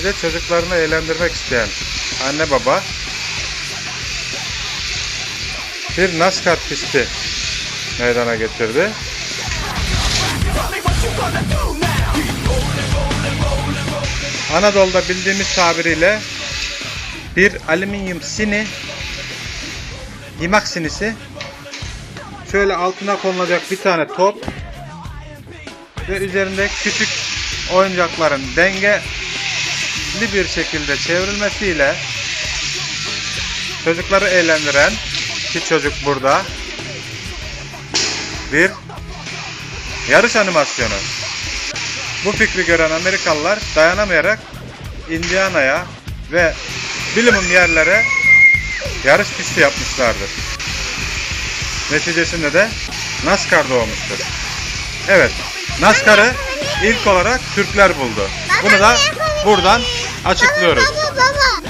evde çocuklarını eğlendirmek isteyen anne baba bir NASCAR pisti meydana getirdi. Anadolu'da bildiğimiz tabiriyle bir alüminyum sini himak sinisi şöyle altına konulacak bir tane top ve üzerinde küçük oyuncakların dengeli bir şekilde çevrilmesiyle çocukları eğlendiren ki çocuk burada bir yarış animasyonu. Bu fikri gören Amerikalılar dayanamayarak Indiana'ya ve bilimum yerlere yarış pisti yapmışlardır. Neticesinde de NASCAR doğmuştur. Evet, NASCAR'ı ilk olarak Türkler buldu. Bunu da buradan açıklıyoruz. Baba baba.